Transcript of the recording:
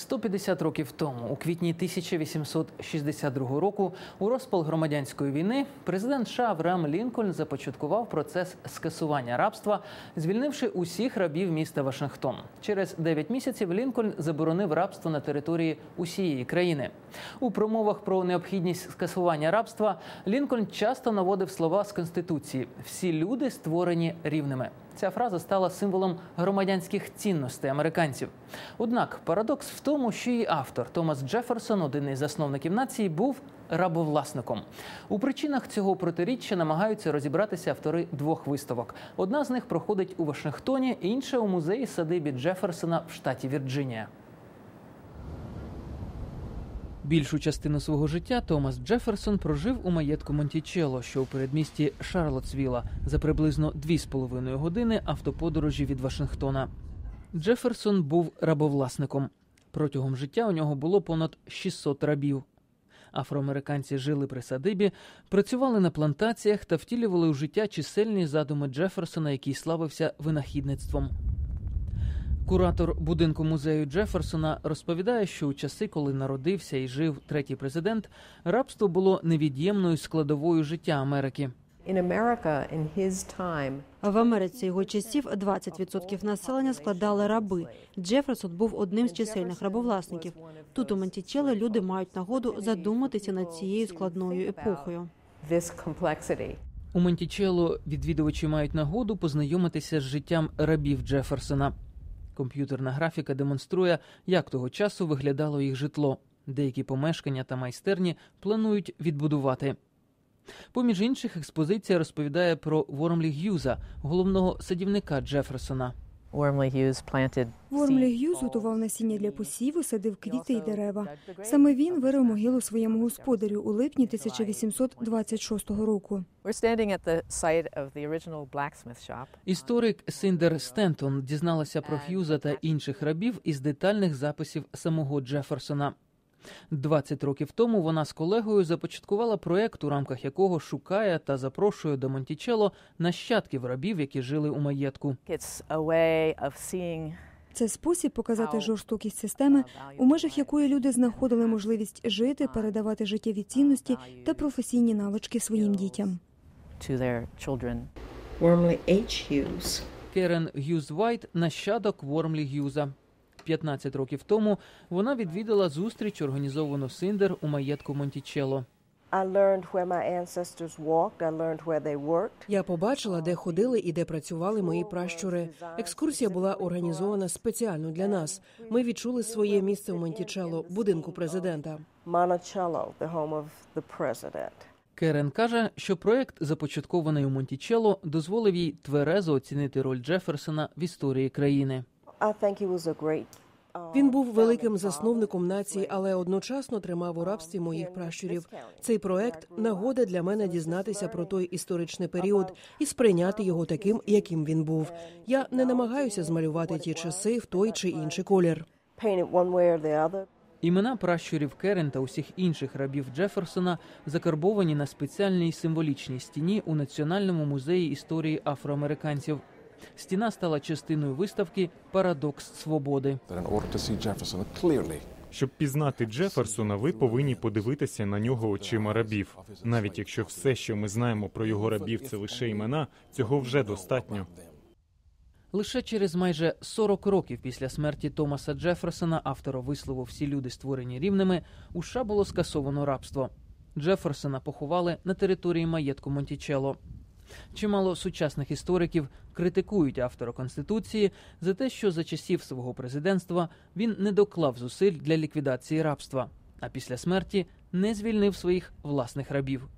150 років тому, у квітні 1862 року, у розпал громадянської війни, президент США Авраам Лінкольн започаткував процес скасування рабства, звільнивши усіх рабів міста Вашингтон. Через 9 місяців Лінкольн заборонив рабство на території усієї країни. У промовах про необхідність скасування рабства Лінкольн часто наводив слова з конституції: всі люди створені рівними. Ця фраза стала символом громадянських цінностей американців. Однак парадокс в тому, що її автор Томас Джеферсон, один із засновників нації, був рабовласником. У причинах цього протиріччя намагаються розібратися автори двох виставок. Одна з них проходить у Вашингтоні, інша у музеї садибі Джеферсона в штаті Вірджинія. Більшу частину свого життя Томас Джеферсон прожив у маєтку Монтічело, що у передмісті Шарлотсвіла, за приблизно 2,5 години автоподорожі від Вашингтона. Джеферсон був рабовласником. Протягом життя у нього було понад 600 рабів. Афроамериканці жили при садибі, працювали на плантаціях та втілювали у життя чисельні задуми Джеферсона, який славився винахідництвом. Куратор будинку музею Джеферсона розповідає, що у часи, коли народився і жив третій президент, рабство було невід'ємною складовою життя Америки. В Америці його часів 20% населення складали раби. Джеферсон був одним з чисельних рабовласників. Тут у Монтічеле люди мають нагоду задуматися над цією складною епохою. У Монтічело відвідувачі мають нагоду познайомитися з життям рабів Джеферсона. Комп'ютерна графіка демонструє, як того часу виглядало їх житло. Деякі помешкання та майстерні планують відбудувати. Поміж інших, експозиція розповідає про Вормлі Г'юза, головного садівника Джеферсона. Вормлі Г'юз готував насіння для посіву, садив квіти й дерева. Саме він вирив могилу своєму господарю у липні 1826 року. Історик Синдер Стентон дізналася про Х'юза та інших рабів із детальних записів самого Джеферсона. 20 років тому вона з колегою започаткувала проект, у рамках якого шукає та запрошує до Монтічело нащадків рабів, які жили у маєтку. Це спосіб показати жорстокість системи, у межах якої люди знаходили можливість жити, передавати життєві цінності та професійні навички своїм дітям. Керен Г'юз Вайт нащадок Вормлі Г'юза. 15 років тому вона відвідала зустріч, організовану Синдер у маєтку Монтічело. Я побачила, де ходили і де працювали мої пращури. Екскурсія була організована спеціально для нас. Ми відчули своє місце в Монтічело, будинку президента. Керен каже, що проект, започаткований у Монтічело, дозволив їй тверезо оцінити роль Джеферсона в історії країни. Він був великим засновником нації, але одночасно тримав у рабстві моїх пращурів. Цей проект нагода для мене дізнатися про той історичний період і сприйняти його таким, яким він був. Я не намагаюся змалювати ті часи в той чи інший колір. Імена пращурів Керен та усіх інших рабів Джеферсона закарбовані на спеціальній символічній стіні у Національному музеї історії афроамериканців. Стіна стала частиною виставки Парадокс свободи. Щоб пізнати Джеферсона, ви повинні подивитися на нього очима рабів. Навіть якщо все, що ми знаємо про його рабів, це лише імена, цього вже достатньо. Лише через майже 40 років після смерті Томаса Джеферсона, автора вислову Всі люди створені рівними, у США було скасовано рабство. Джеферсона поховали на території маєтку Монтічело. Чимало сучасних істориків критикують автора конституції за те, що за часів свого президентства він не доклав зусиль для ліквідації рабства, а після смерті не звільнив своїх власних рабів.